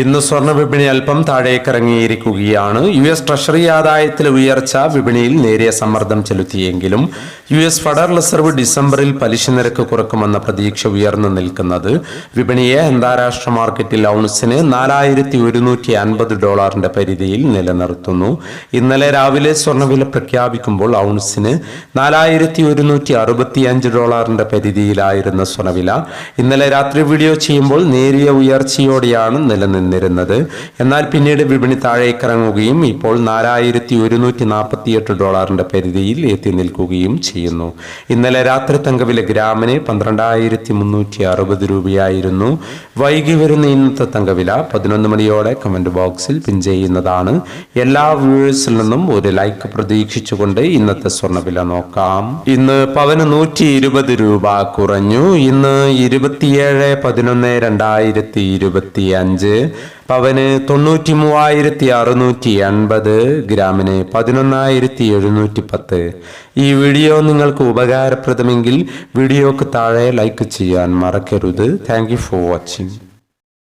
ഇന്ന് സ്വർണ വിപണി അല്പം താഴേക്കിറങ്ങിയിരിക്കുകയാണ്. യു എസ് ട്രഷറി ആദായത്തിലെ ഉയർച്ച വിപണിയിൽ നേരിയ സമ്മർദ്ദം ചെലുത്തിയെങ്കിലും യു എസ് ഫെഡറൽ റിസർവ് ഡിസംബറിൽ പലിശ നിരക്ക് കുറക്കുമെന്ന പ്രതീക്ഷ ഉയർന്നു നിൽക്കുന്നത് വിപണിയെ അന്താരാഷ്ട്ര മാർക്കറ്റിൽ ഔൺസിന് നാലായിരത്തി ഒരുന്നൂറ്റി അൻപത് ഡോളറിന്റെ പരിധിയിൽ നിലനിർത്തുന്നു. ഇന്നലെ രാവിലെ സ്വർണവില പ്രഖ്യാപിക്കുമ്പോൾ ഔൺസിന് നാലായിരത്തി ഒരുന്നൂറ്റി അറുപത്തി അഞ്ച് ഡോളറിന്റെ പരിധിയിലായിരുന്ന സ്വർണവില ഇന്നലെ രാത്രി വീഡിയോ ചെയ്യുമ്പോൾ നേരിയ ഉയർച്ചയോടെയാണ് നിലനിന്നിരുന്നത് എന്നാൽ പിന്നീട് വിപണി താഴേക്കിറങ്ങുകയും ഇപ്പോൾ നാലായിരത്തി ഒരുന്നൂറ്റി നാൽപ്പത്തിയെട്ട് ഡോളറിന്റെ പരിധിയിൽ എത്തി നിൽക്കുകയും ചെയ്യുന്നു. ഇന്നലെ രാത്രി തങ്കവില ഗ്രാമിന് പന്ത്രണ്ടായിരത്തി മുന്നൂറ്റി അറുപത് രൂപയായിരുന്നു. വൈകി വരുന്ന ഇന്നത്തെ തങ്കവില പതിനൊന്ന് മണിയോടെ കമന്റ് ബോക്സിൽ പിൻ ചെയ്യുന്നതാണ്. എല്ലാ വ്യൂവേഴ്സിൽ നിന്നും ഒരു ലൈക്ക് പ്രതീക്ഷിച്ചുകൊണ്ട് ഇന്നത്തെ സ്വർണവില നോക്കാം. ഇന്ന് പവന് നൂറ്റി ഇരുപത് രൂപ കുറഞ്ഞു. ഇന്ന് ഇരുപത്തിയേഴ് പതിനൊന്ന് രണ്ടായിരത്തി ഇരുപത്തി അഞ്ച് പവന് തൊണ്ണൂറ്റി മൂവായിരത്തി അറുന്നൂറ്റി എൺപത് ഗ്രാമിന് പതിനൊന്നായിരത്തി എഴുന്നൂറ്റി പത്ത് ഈ വീഡിയോ നിങ്ങൾക്ക് ഉപകാരപ്രദമെങ്കിൽ വീഡിയോക്ക് താഴെ ലൈക്ക് ചെയ്യാൻ മറക്കരുത്. Thank for watching